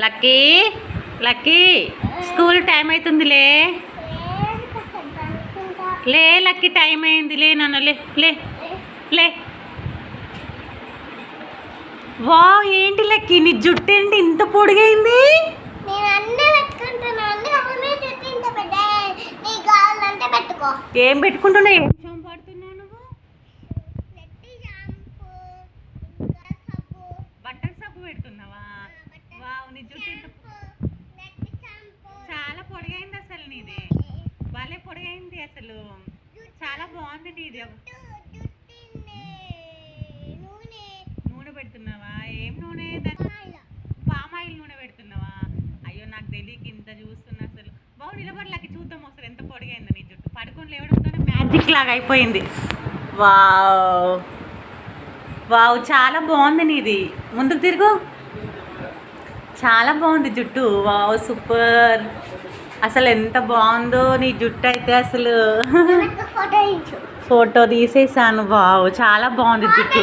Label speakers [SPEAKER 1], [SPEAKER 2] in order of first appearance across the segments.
[SPEAKER 1] Lucky lucky school time అవుతుందిలే లే lucky time అయింది. లే నాన్న లే లే లే. వా ఏంటి లక్కీ నీ జుట్టు ఏంటి ఇంత పొడిగైంది?
[SPEAKER 2] నేను అన్నీ నీ
[SPEAKER 1] జుట్టు చాలా పొడిగైంది అసలు నీది. భలే పొడిగైంది అసలు. చాలా బాగుంది నీది.
[SPEAKER 2] నూనె.
[SPEAKER 1] నూనె పెడుతున్నావా? ఏం నూనె. పామాయిల్. నూనె పెడుతున్నావా? అయ్యో నాకు తెలియక ఇంత చూస్తున్నా అసలు. బాగు నిలబడలేక చూద్దాం అసలు ఎంత పొడిగైందో నీ జుట్టు. పడుకొని లేవడంతోనే మ్యాజిక్ లాగా అయిపోయింది. వావ్. వావ్ చాలా బాగుంది నీది. ముందుకు తిరుగు. చాలా బాగుంది జుట్టు. Wow super. అసలు ఎంత బాగుందో నీ జుట్టు అయితే అసలు.
[SPEAKER 2] ఫోటో
[SPEAKER 1] తీసేసాను. వావ్ చాలా బాగుంది జుట్టు.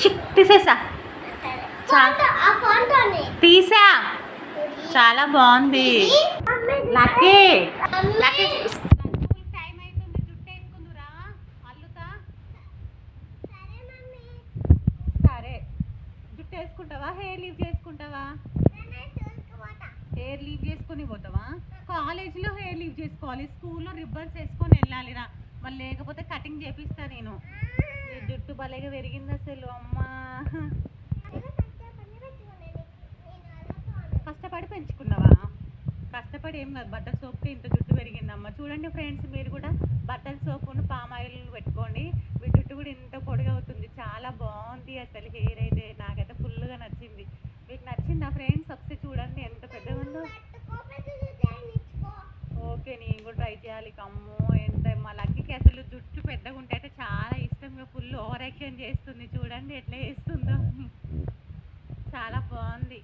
[SPEAKER 1] చిక్ తీసేసా. తీసా. చాలా బాగుంది. లక్కీ. లక్కీ వేసుకుంటావా హెయిర్ లీవ్ చేసుకుంటావా? హెయిర్ లీవ్ చేసుకొని పోతావా? కాలేజీలో హెయిర్ లీవ్ చేసుకోవాలి. స్కూల్లో రిబ్బన్స్ వేసుకొని వెళ్ళాలిరా మళ్ళీ లేకపోతే కటింగ్ చేపిస్తా నేను. జుట్టు భలేగా పెరిగింది అసలు అమ్మా. కష్టపడి పెంచుకున్నావా? కష్టపడి ఏం కాదు. బట్టల సోప్కి ఇంత జుట్టు పెరిగిందమ్మా. చూడండి ఫ్రెండ్స్ మీరు కూడా బట్టల సోపును పామ్ ఆయిల్ పెట్టుకోండి. మీ జుట్టు కూడా ఇంత పొడిగా అవుతుంది చాలా బాగుంది అసలు హెయిర్ అయితే. ఫ్రెండ్స్ చూడండి ఎంత పెద్దగా ఉందో. ఓకే నేను కూడా ట్రై చేయాలి. కమ్ము ఎంత మా లక్కీకి అసలు జుట్టు పెద్దగా ఉంటే అయితే చాలా ఇష్టంగా ఫుల్ ఓవర్ యాక్షన్ చేస్తుంది. చూడండి ఎట్లా చేస్తుందో. చాలా బాగుంది.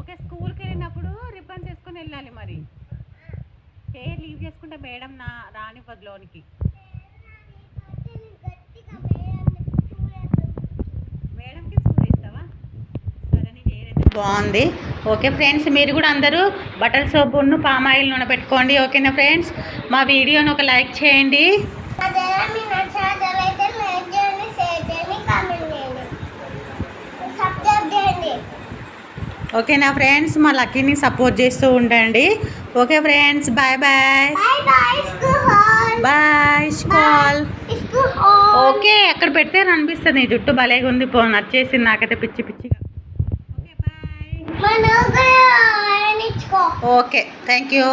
[SPEAKER 1] ఓకే స్కూల్కి వెళ్ళినప్పుడు రిబ్బన్స్ వేసుకొని వెళ్ళాలి మరి. హెయిర్ లీవ్ చేసుకుంటే మేడం నా రానివ్వదు లోనికి మేడంకి స్కూల్ ఇస్తావా సరే నీ హెయిర్ అయితే బాగుంది. ఓకే ఫ్రెండ్స్ మీరు కూడా అందరూ బట్టల సోపును పామ్ ఆయిల్ నూనె పెట్టుకోండి. ఓకేనా ఫ్రెండ్స్? మా వీడియోని ఒక లైక్ చేయండి. ఓకేనా ఫ్రెండ్స్? మా లక్కీని సపోర్ట్ చేస్తూ ఉండండి. Okay friends bye bye. Bye స్కాల్ okay ఎక్కడ పెడితే అనిపిస్తుంది. జుట్టు భలేగా ఉంది పో నచ్చేసింది. నాకైతే పిచ్చి పిచ్చిగా okay bye okay thank you